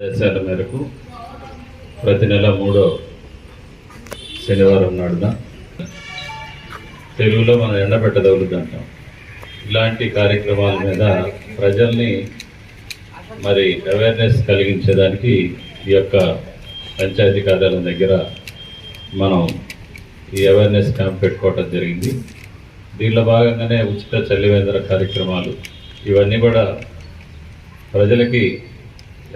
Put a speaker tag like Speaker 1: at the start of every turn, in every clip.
Speaker 1: ఆదేశాల మేరకు ప్రతి నెల మూడో శనివారం నాడున తెలుగులో మనం ఎండబెట్ట తగులుద్ది ఇలాంటి కార్యక్రమాల మీద ప్రజల్ని మరి అవేర్నెస్ కలిగించేదానికి ఈ యొక్క పంచాయతీ కార్యాలయం దగ్గర మనం ఈ అవేర్నెస్ క్యాంప్ పెట్టుకోవటం జరిగింది. దీనిలో భాగంగానే ఉచిత చల్లివేందర కార్యక్రమాలు ఇవన్నీ కూడా ప్రజలకి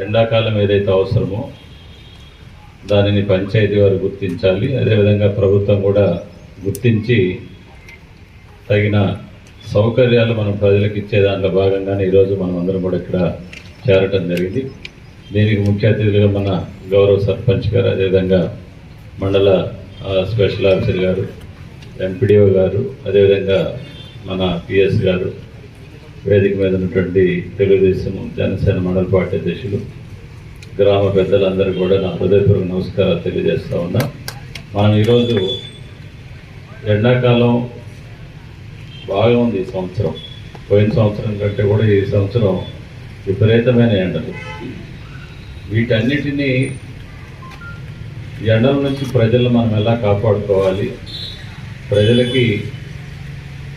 Speaker 1: ఎండాకాలం ఏదైతే అవసరమో దానిని పంచాయతీ వారు గుర్తించాలి. అదేవిధంగా ప్రభుత్వం కూడా గుర్తించి తగిన సౌకర్యాలు మనం ప్రజలకు ఇచ్చే దాంట్లో భాగంగానే ఈరోజు మనం అందరం కూడా ఇక్కడ చేరటం జరిగింది. దీనికి ముఖ్య అతిథులుగా మన గౌరవ సర్పంచ్ గారు అదేవిధంగా మండల స్పెషల్ ఆఫీసర్ గారు ఎంపీడీఓ గారు అదేవిధంగా మన పిఎస్ గారు వేదిక మీద ఉన్నటువంటి తెలుగుదేశం జనసేన మండల పార్టీ అధ్యక్షులు గ్రామ పెద్దలందరూ కూడా నా హృదయపూర్వక నమస్కారాలు తెలియజేస్తూ ఉన్నా. మనం ఈరోజు ఎండాకాలం బాగా ఉంది ఈ సంవత్సరం. పోయిన సంవత్సరం కంటే కూడా ఈ సంవత్సరం విపరీతమైన ఎండలు. వీటన్నిటినీ ఎండల నుంచి ప్రజలు మనం ఎలా కాపాడుకోవాలి? ప్రజలకి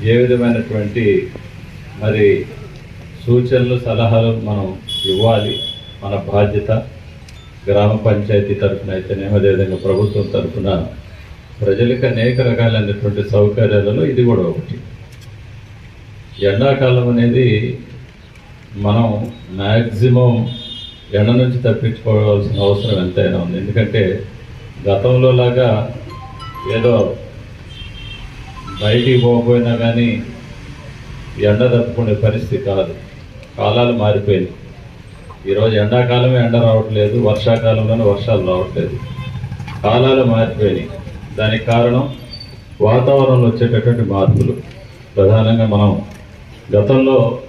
Speaker 1: ఏ విధమైనటువంటి మరి సూచనలు సలహాలు మనం ఇవ్వాలి. మన బాధ్యత గ్రామ పంచాయతీ తరఫున అయితేనేమో అదేవిధంగా ప్రభుత్వం తరఫున ప్రజలకు అనేక రకాలైనటువంటి సౌకర్యాలలో ఇది కూడా ఒకటి. ఎండాకాలం అనేది మనం మ్యాక్సిమం ఎండ నుంచి తప్పించుకోవాల్సిన అవసరం ఎంతైనా ఉంది. ఎందుకంటే గతంలో లాగా ఏదో బయటికి పోకపోయినా కానీ ఎండ తప్పుకునే పరిస్థితి కాదు. కాలాలు మారిపోయింది. ఈరోజు ఎండాకాలమే ఎండ రావట్లేదు వర్షాకాలంలోనే వర్షాలు రావట్లేదు. కాలాలు మారిపోయినాయి. దానికి కారణం వాతావరణంలో వచ్చేటటువంటి మార్పులు. ప్రధానంగా మనం గతంలో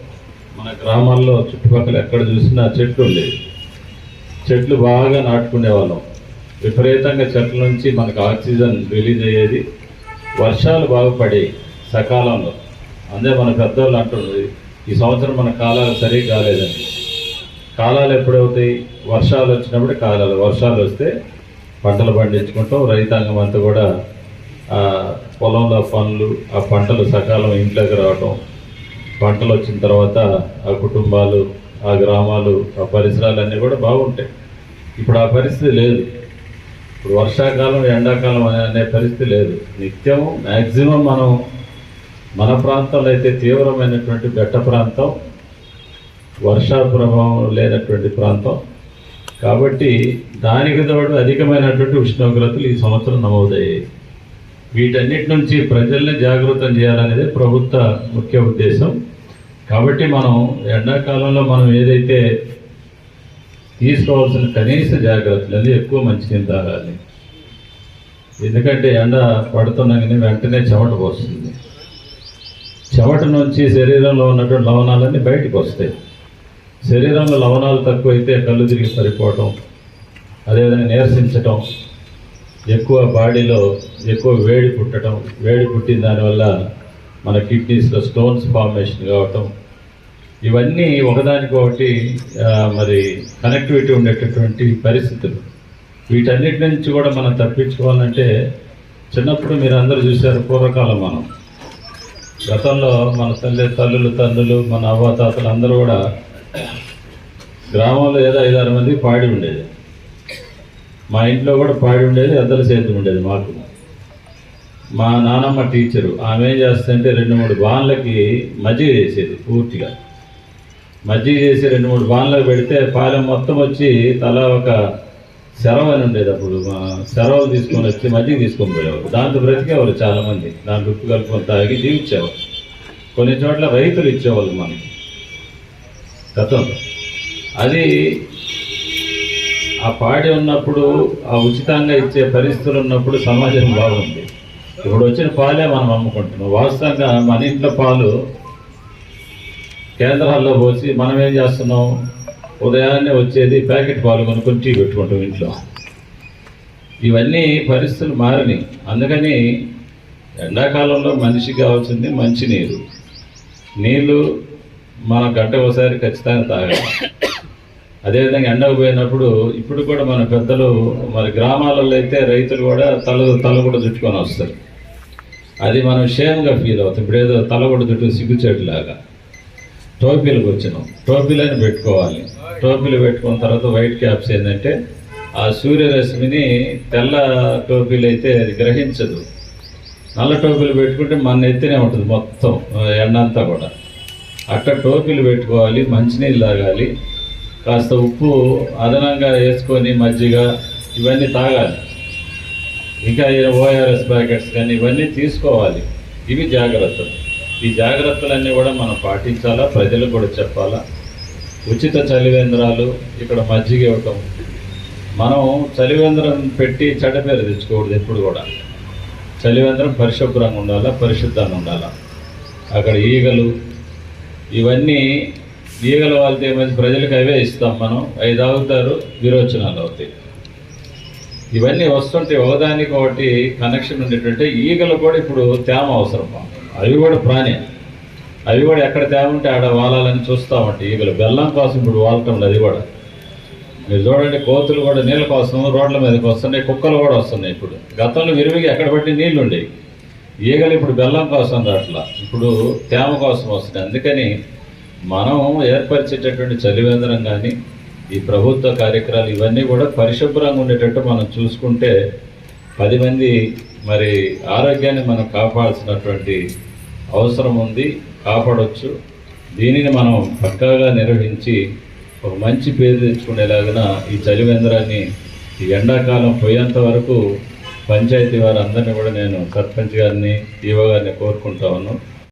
Speaker 1: మన గ్రామాల్లో చుట్టుపక్కల ఎక్కడ చూసినా చెట్లు ఉండేవి. చెట్లు బాగా నాటుకునే వాళ్ళం. విపరీతంగా చెట్ల నుంచి మనకు ఆక్సిజన్ రిలీజ్ అయ్యేది. వర్షాలు బాగుపడి సకాలంలో. అందే మన పెద్దోళ్ళు అంటుంది ఈ సంవత్సరం మన కాలాలు సరిగ్గా కాలేదండి. కాలాలు ఎప్పుడవుతాయి వర్షాలు వచ్చినప్పుడు కాలాలు. వర్షాలు వస్తే పంటలు పండించుకుంటాం. రైతాంగం అంతా కూడా పొలంలో పనులు ఆ పంటలు సకాలం ఇంట్లోకి రావటం. పంటలు వచ్చిన తర్వాత ఆ కుటుంబాలు ఆ గ్రామాలు ఆ పరిసరాలన్నీ కూడా బాగుంటాయి. ఇప్పుడు ఆ పరిస్థితి లేదు. ఇప్పుడు వర్షాకాలం ఎండాకాలం అనే పరిస్థితి లేదు. నిత్యం మ్యాక్సిమం మనం మన ప్రాంతంలో అయితే తీవ్రమైనటువంటి బెట్ట ప్రాంతం వర్షా ప్రభావం లేనటువంటి ప్రాంతం. కాబట్టి దానికి తోడు అధికమైనటువంటి ఉష్ణోగ్రతలు ఈ సంవత్సరం నమోదయ్యాయి. వీటన్నిటి నుంచి ప్రజల్ని జాగృతం చేయాలనేది ప్రభుత్వ ముఖ్య ఉద్దేశం. కాబట్టి మనం ఎండాకాలంలో మనం ఏదైతే తీసుకోవాల్సిన కనీస జాగ్రత్తలు ఎక్కువ మంచినీళ్ళు తాగాలి. ఎందుకంటే ఎండ పడుతున్నాగానే వెంటనే చెమట పోస్తుంది. చెమట నుంచి శరీరంలో ఉన్నటువంటి లవణాలన్నీ బయటకు వస్తాయి. శరీరంలో లవణాలు తక్కువైతే కళ్ళు తిరిగి పడిపోవటం అదేవిధంగా నీరసించటం ఎక్కువ బాడీలో ఎక్కువ వేడి పుట్టడం వేడి పుట్టిన దానివల్ల మన కిడ్నీస్లో స్టోన్స్ ఫార్మేషన్ కావటం. ఇవన్నీ ఒకదానికొకటి మరి కనెక్టివిటీ ఉండేటటువంటి పరిస్థితులు. వీటన్నిటి నుంచి కూడా మనం తప్పించుకోవాలంటే చిన్నప్పుడు మీరు అందరూ చూశారు పూర్వకాలం మనం. గతంలో మన తల్లి తల్లులు తండ్రులు మన అవ్వాతాతలు అందరూ కూడా గ్రామంలో ఏదో ఐదారు మంది పాడి ఉండేది. మా ఇంట్లో కూడా పాడి ఉండేది ఎద్దల సేద్యం ఉండేది మాకు. మా నానమ్మ టీచరు ఆమె ఏం చేస్తుంటే రెండు మూడు బాన్లకి మజ్జిగ చేసేది పూర్తిగా. మజ్జిగ చేసి రెండు మూడు బాన్లకు పెడితే పాలెం మొత్తం వచ్చి తల ఒక సెరవు అని ఉండేది అప్పుడు మా సెరవు తీసుకొని వచ్చి మధ్య తీసుకొని పోయేవారు. దాంతో బ్రతికేవారు చాలామంది. దాంట్లో ఉప్పు కలుపుకొని తాగి జీవించేవారు. కొన్ని చోట్ల రైతులు ఇచ్చేవాళ్ళు మనకి. గతంలో అది ఆ పాడి ఉన్నప్పుడు ఆ ఉచితంగా ఇచ్చే పరిస్థితులు ఉన్నప్పుడు సమాజం బాగుంది. ఇప్పుడు వచ్చిన పాలే మనం అమ్ముకుంటున్నాం. వాస్తవంగా మన ఇంట్లో పాలు కేంద్రాల్లో పోసి మనం ఏం చేస్తున్నాం? ఉదయాన్నే వచ్చేది ప్యాకెట్ పాలు కొనుక్కొని టీ పెట్టుకుంటాం ఇంట్లో. ఇవన్నీ పరిస్థితులు మారినాయి అందుకని ఎండాకాలంలో మనిషికి కావాల్సింది మంచినీరు. నీళ్ళు మన గంట ఒకసారి ఖచ్చితంగా తాగాలి. అదేవిధంగా ఎండకు పోయినప్పుడు ఇప్పుడు కూడా మన పెద్దలు మరి గ్రామాలలో అయితే రైతులు కూడా తల తల కూడా చుట్టుకొని వస్తారు. అది మనం షేమ్గా ఫీల్ అవుతాం. ఇప్పుడు ఏదో తల కూడా చుట్టూ సిగ్గుచేటులాగా. టోపీలకు వచ్చినాం టోపీలను పెట్టుకోవాలి. టోపీలు పెట్టుకున్న తర్వాత వైట్ క్యాప్స్ ఏంటంటే ఆ సూర్యరశ్మిని తెల్ల టోపీలు అయితే అది గ్రహించదు. నల్ల టోపీలు పెట్టుకుంటే మన ఎత్తునే ఉంటుంది మొత్తం ఎండంతా కూడా. అట్ట టోపీలు పెట్టుకోవాలి మంచినీళ్ళు తాగాలి. కాస్త ఉప్పు అదనంగా వేసుకొని మజ్జిగ ఇవన్నీ తాగాలి. ఇంకా ఓఆర్ఎస్ ప్యాకెట్స్ కానీ ఇవన్నీ తీసుకోవాలి. ఇవి జాగ్రత్తలు. ఈ జాగ్రత్తలన్నీ కూడా మనం పాటించాలా? ప్రజలకు కూడా చెప్పాలా? ఉచిత చలివేంద్రాలు ఇక్కడ మజ్జిగ ఇవ్వటం. మనం చలివేంద్రం పెట్టి చెడ్డ పేరు తెచ్చుకోకూడదు ఎప్పుడు కూడా. చలివేంద్రం పరిశుభ్రంగా ఉండాలా? పరిశుద్ధంగా ఉండాలా? అక్కడ ఈగలు ఇవన్నీ ఈగల వాళ్ళతో ఏమైంది? ప్రజలకు అవే ఇస్తాం మనం. అవి తాగుతారు విరోచనాలు అవుతాయి. ఇవన్నీ వస్తుంటే ఒకదానికి ఒకటి కనెక్షన్ ఉండేటంటే ఈగలు కూడా ఇప్పుడు తేమ అవసరం అవి కూడా ప్రాణి. అవి కూడా ఎక్కడ తేమ ఉంటే ఆడ వాలాలని చూస్తామంటే ఈగలు బెల్లం కోసం ఇప్పుడు వాలటం లేదు అది కూడా మీరు చూడండి కోతులు కూడా నీళ్ళ కోసం రోడ్ల మీదకి వస్తున్నాయి కుక్కలు కూడా వస్తున్నాయి ఇప్పుడు. గతంలో విరివిగా ఎక్కడ పట్టి నీళ్ళు ఉండేవి. ఈగలు ఇప్పుడు బెల్లం కోసం రాట్లా. ఇప్పుడు తేమ కోసం వస్తున్నాయి. అందుకని మనం ఏర్పరిచేటటువంటి చలివేంద్రం కానీ ఈ ప్రభుత్వ కార్యక్రమాలు ఇవన్నీ కూడా పరిశుభ్రంగా ఉండేటట్టు మనం చూసుకుంటే పది మంది మరి ఆరోగ్యాన్ని మనం కాపాడాల్సినటువంటి అవసరం ఉంది కాపాడవచ్చు దీనిని మనం పక్కాగా నిర్వహించి ఒక మంచి పేరు తెచ్చుకునేలాగిన ఈ చలివేంద్రాన్ని ఈ ఎండాకాలం పోయేంత వరకు పంచాయతీ వారందరినీ కూడా నేను సర్పంచ్ గారిని ఈవో గారిని కోరుకుంటా ఉన్నాను.